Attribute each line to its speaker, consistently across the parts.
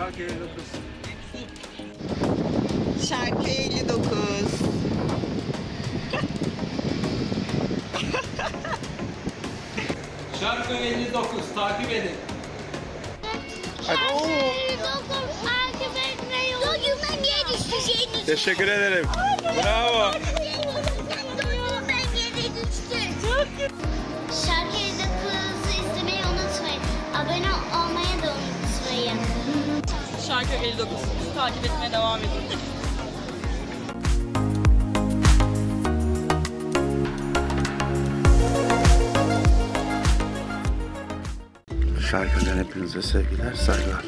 Speaker 1: Şarkı 59.
Speaker 2: Şarkı 59.
Speaker 1: Şarkı 59 takip edin.
Speaker 3: Takip etmeyi Doyumun yeri düşeceğini
Speaker 4: Teşekkür ederim. Bravo.
Speaker 3: Da kızı izlemeyi unutmayın. Abone unutmayın.
Speaker 2: Şarkı 59. Takip etmeye devam edin.
Speaker 4: Şarkıdan hepinize sevgiler, saygılar.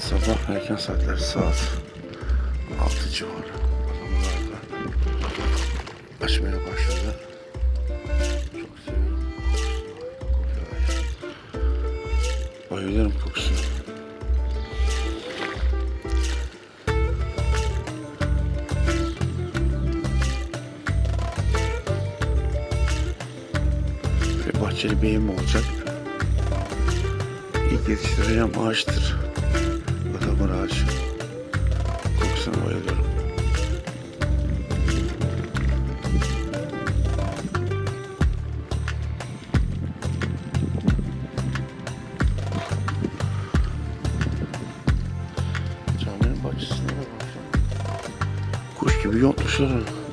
Speaker 4: Sabah erken saatler saat 6 civarı. Açmaya başladı. Beyim olacak. İlk yetiştireceğim ağaçtır. Ihlamur ağacı. Kokusuna bayılıyorum. Caminin bahçesine de baksana. Kuş gibi yontmuşlar onu.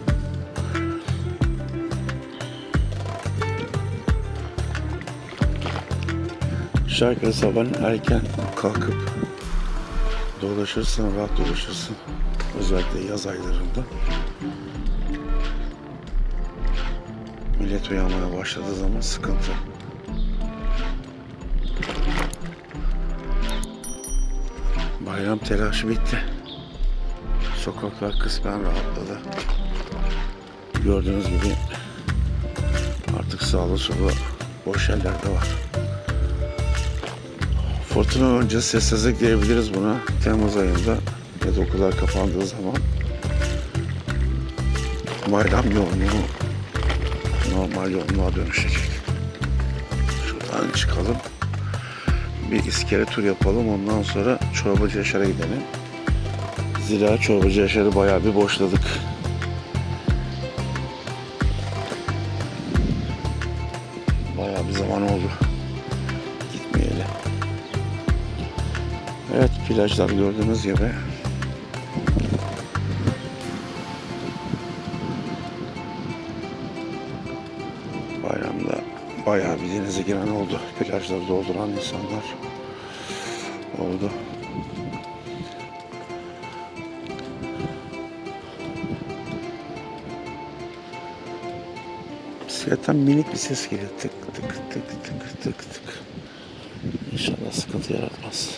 Speaker 4: Şarkı sabah erken kalkıp dolaşırsın, rahat dolaşırsın. Özellikle yaz aylarında. Millet uyanmaya başladığı zaman sıkıntı. Bayram telaşı bitti. Sokaklar kısmen rahatladı. Gördüğünüz gibi artık sağlı solu boş yerler de var. Fırtına önce sessizlik diyebiliriz buna. Temmuz ayında ya da okullar kapandığı zaman bayram yoğunluğu normal yoğunluğa dönüşecek. Şuradan çıkalım. Bir iskele tur yapalım. Ondan sonra Çorbacı Yaşar'a gidelim. Zira Çorbacı Yaşar'ı bayağı bir boşladık. Bayağı bir zaman oldu. Evet plajlar gördüğünüz gibi. Bayramda bayağı bir denize giren oldu. Plajları dolduran insanlar oldu. Bisikletten minik bir ses geliyor. Tık tık tık tık tık tık. İnşallah sıkıntı yaratmaz.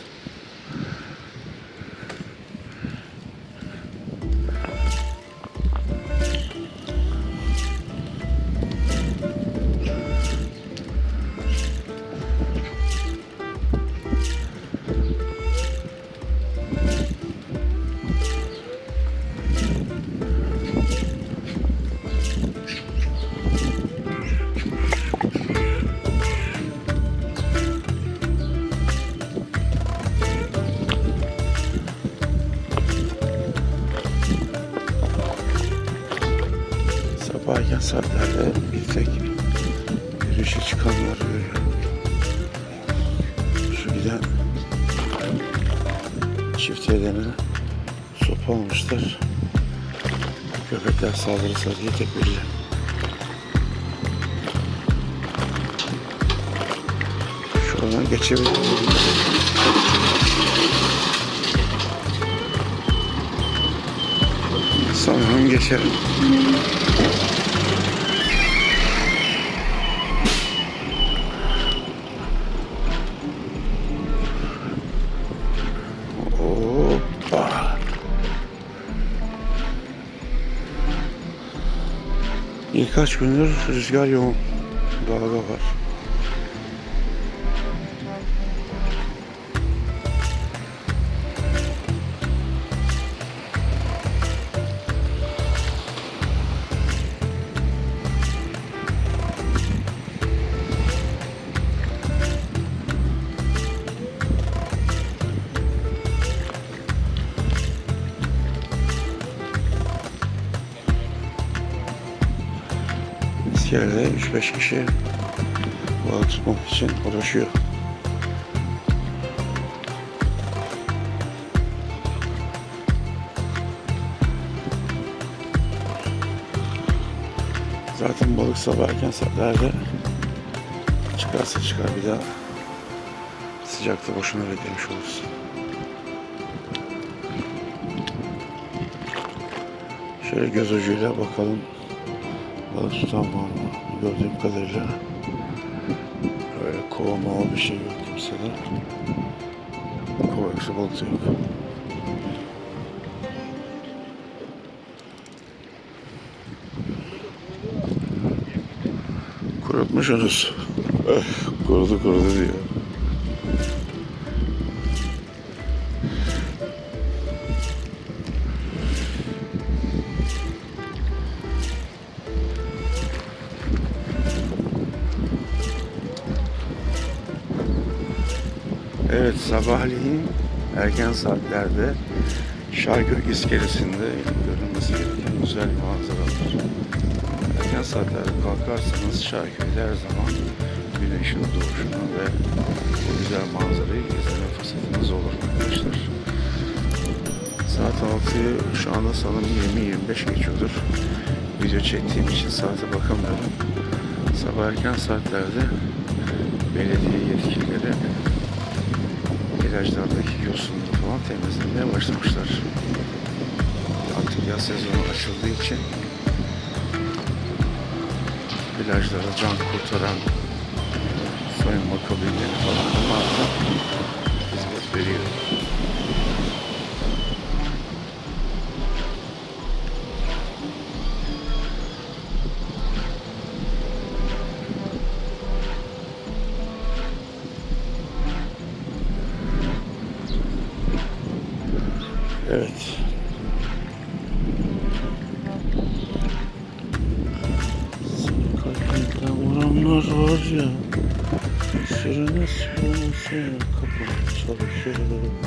Speaker 4: Saatlerde bir tek yürüyüşe çıkanlar görüyorum. Şu giden çiftliğe denen sopa almışlar. Köpekler saldırırsa diye belli. Şuradan geçebilirim. Sanırım geçerim. Birkaç gündür rüzgar yoğun. Dalga var. İskelede 3-5 kişi balık tutmak için uğraşıyor. Zaten balık sabah erken saatlerde çıkarsa çıkar bir daha sıcakta boşuna beklemiş oluruz. Şöyle göz ucuyla bakalım balık tutan var mı? Gördüğüm kadarıyla öyle kova bir şey yok kimsede. Kova yoksa balık da yok. Kurutmuşsunuz. kurudu kurudu diyor. Evet sabahleyin erken saatlerde Şarköy iskelesinde görülmesi gereken güzel manzaralar. Erken saatlerde kalkarsanız Şarköy'de her zaman güneşin doğuşunu ve bu güzel manzarayı izleme fırsatınız olur arkadaşlar. Saat 6'yı şu anda sanırım 20-25 geçiyordur. Video çektiğim için saate bakamıyorum. Sabah erken saatlerde belediye yetkilileri plajlardaki yosunları falan temizlemeye başlamışlar. Artık yaz sezonu açıldığı için plajlara can kurtaran soyunma kabinleri falan bunlar da hizmet veriyor. Evet. Vuranlar var ya Sürüne sürüne kapı çalışır Arkasız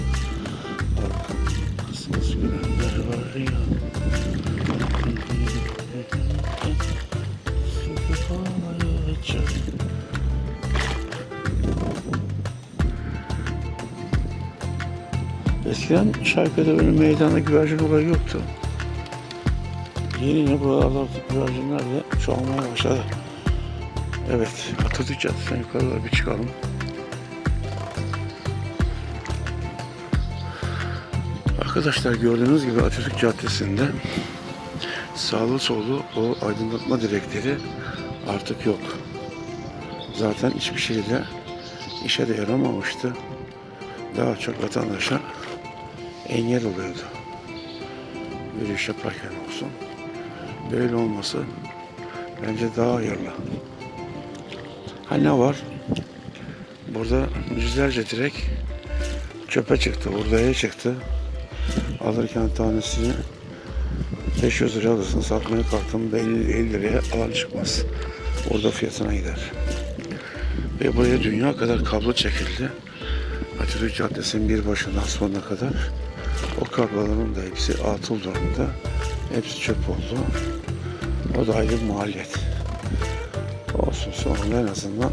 Speaker 4: Eskiden Şarkı'da böyle meydanda güvercin olayı yoktu. Yeni yeni buralarda artık güvercinler de çoğalmaya başladı. Evet, Atatürk Caddesi'ne yukarı doğru bir çıkalım. Arkadaşlar gördüğünüz gibi Atatürk Caddesi'nde sağlı sollu o aydınlatma direkleri artık yok. Zaten hiçbir şeyle işe de yaramamıştı. Daha çok vatandaşa engel oluyordu. Yürüyüş yaparken olsun. Böyle olması bence daha hayırlı. Ha ne var? Burada yüzlerce direk çöpe çıktı, hurdaya çıktı. Alırken tanesini 500 lira alırsın, satmaya kalktığında 50, 50 liraya alan çıkmaz. Orada fiyatına gider. Ve buraya dünya kadar kablo çekildi. Atatürk Caddesi'nin bir başından sonuna kadar o kabloların da hepsi atıl durumda. Hepsi çöp oldu. O da ayrı maliyet. Olsun sonunda en azından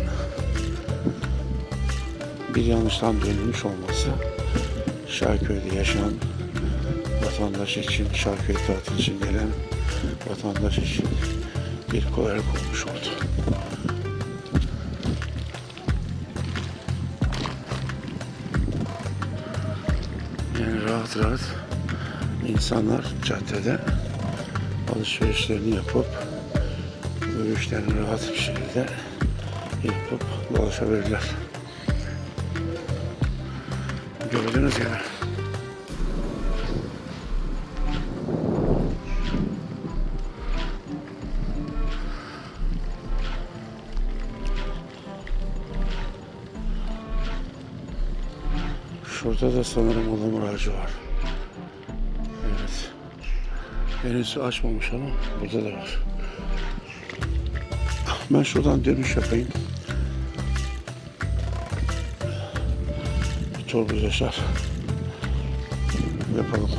Speaker 4: bir yanlıştan dönülmüş olması Şarköy'de yaşayan vatandaş için, Şarköy tatil için gelen vatandaş için bir kolaylık olmuş oldu. Rahat rahat insanlar caddede alışverişlerini yapıp yürüyüşlerini rahat bir şekilde yapıp dolaşabilirler. Gördüğünüz gibi. Burada sanırım ılımır ağacı var. Evet. Henüz açmamış ama burada da var. Ben şuradan dönüş yapayım. Bir torbuz yaşar. Yapalım.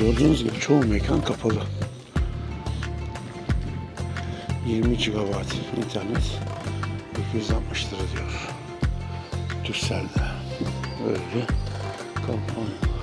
Speaker 4: Gördüğünüz gibi çoğu mekan kapalı. 20 GB internet 260 lira diyor. Türkcell'de. Böyle bir kampanya.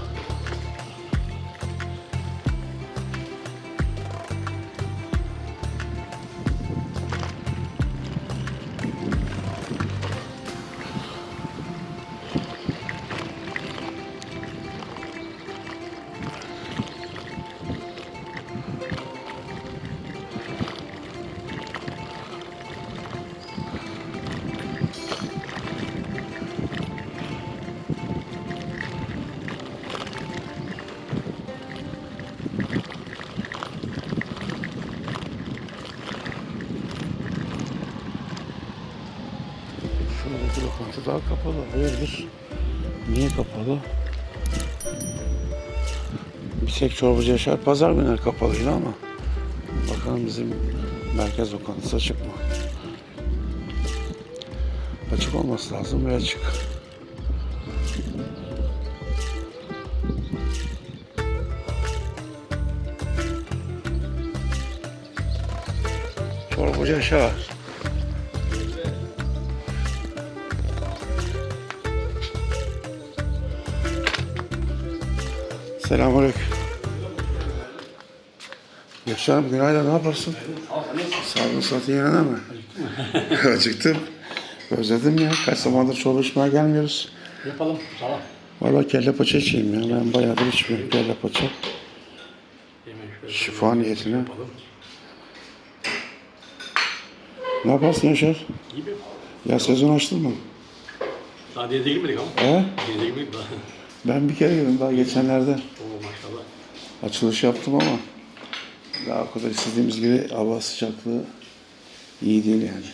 Speaker 4: Lokanta daha kapalı. Hayırdır? Niye kapalı? Bir tek çorbacı Yaşar pazar günleri kapalıydı ama bakalım bizim merkez lokantası açık mı? Açık olması lazım ve açık. Çorbacı Yaşar. Selamünaleyküm. Yaşarım günaydın ne yaparsın? Sağlığın sıhhatin yerine mi? Acıktım. Özledim ya. Kaç zamandır içmeye gelmiyoruz.
Speaker 5: Yapalım. Tamam.
Speaker 4: Valla kelle paça içeyim ya. Ben bayağıdır içmiyorum kelle paça. Şifa niyetine.
Speaker 5: yapalım.
Speaker 4: Ne yaparsın Yaşar?
Speaker 5: Gibi.
Speaker 4: Ya sezon açtın mı?
Speaker 5: Daha denize girmedik ama.
Speaker 4: He?
Speaker 5: Denize girmedik daha.
Speaker 4: Ben bir kere girdim daha geçenlerde.
Speaker 5: Oo maşallah.
Speaker 4: Açılış yaptım ama daha o kadar istediğimiz gibi hava sıcaklığı iyi değil yani.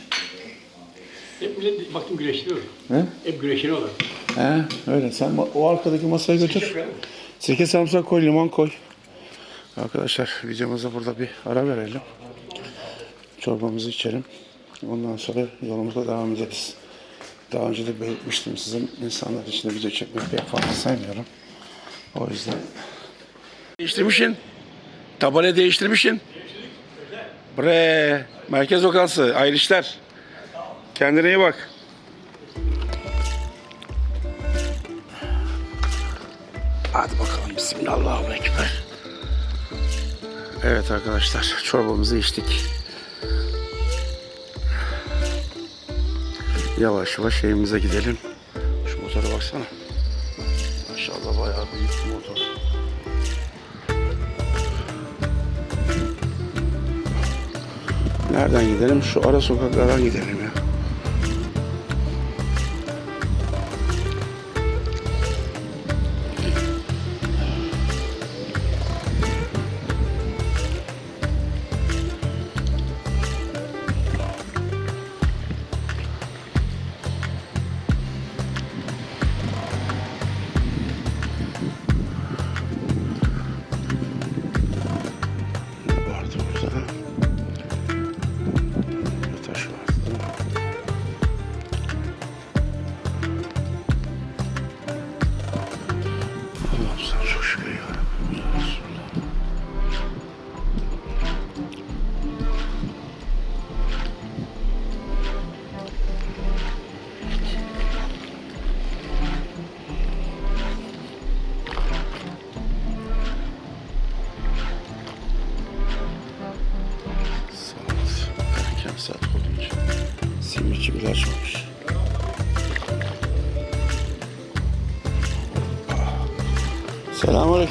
Speaker 5: Hep millet baktım güreşliyor.
Speaker 4: He?
Speaker 5: Hep güreşiyorlar.
Speaker 4: He, öyle. Sen o arkadaki masaya götür. Sirke sarımsak koy, limon koy. Arkadaşlar videomuza burada bir ara verelim. Çorbamızı içelim. Ondan sonra yolumuza devam ederiz. Daha önce de belirtmiştim sizin insanlar içinde video çekmeyi pek fazla sevmiyorum. O yüzden. Değiştirmişsin. Tabela değiştirmişsin. Bre, merkez lokantası, ayrı işler. Kendine iyi bak. Hadi bakalım Bismillahirrahmanirrahim. Evet arkadaşlar çorbamızı içtik. Yavaş yavaş evimize gidelim. Şu motora baksana. Maşallah bayağı büyük bir motor. Nereden gidelim? Şu ara sokaklardan gidelim ya.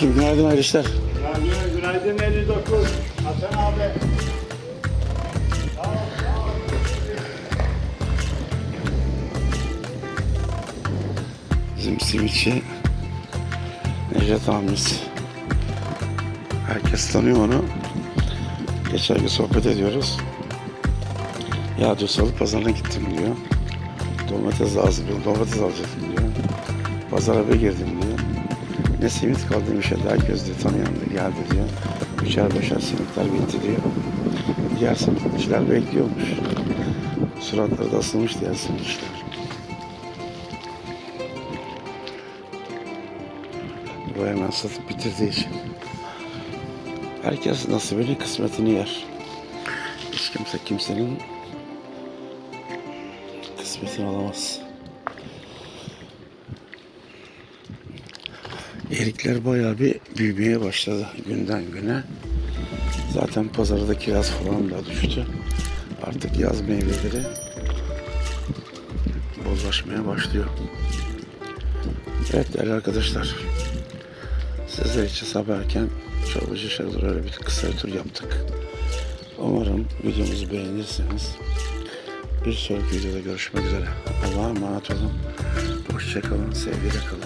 Speaker 4: Selamünaleyküm, günaydın hayırlı işler.
Speaker 6: Günaydın, günaydın 59. Hasan abi.
Speaker 4: Bizim simitçi Necdet abimiz. Herkes tanıyor onu. Geçen gün sohbet ediyoruz. Ya diyor salı pazarına gittim diyor. Domates lazım diyor. Domates alacaktım diyor. Pazara bir girdim diyor. Ne simit kaldı bir şey daha gözde tanıyan da geldi diyor. Üçer beşer simitler bitti diyor. Diğer simitçiler bekliyormuş. Suratları da asılmış diğer simitçiler. Bu hemen satıp bitirdiği için. Herkes nasibini kısmetini yer. Hiç kimse kimsenin kısmetini alamaz. Erikler bayağı bir büyümeye başladı günden güne. Zaten pazardaki kiraz falan da düştü. Artık yaz meyveleri bozlaşmaya başlıyor. Evet değerli arkadaşlar. Sizler için sabah erken Çorbacı Şarkı'da öyle bir kısa tur yaptık. Umarım videomuzu beğenirsiniz. Bir sonraki videoda görüşmek üzere. Allah'a emanet olun. Hoşçakalın, sevgiyle kalın.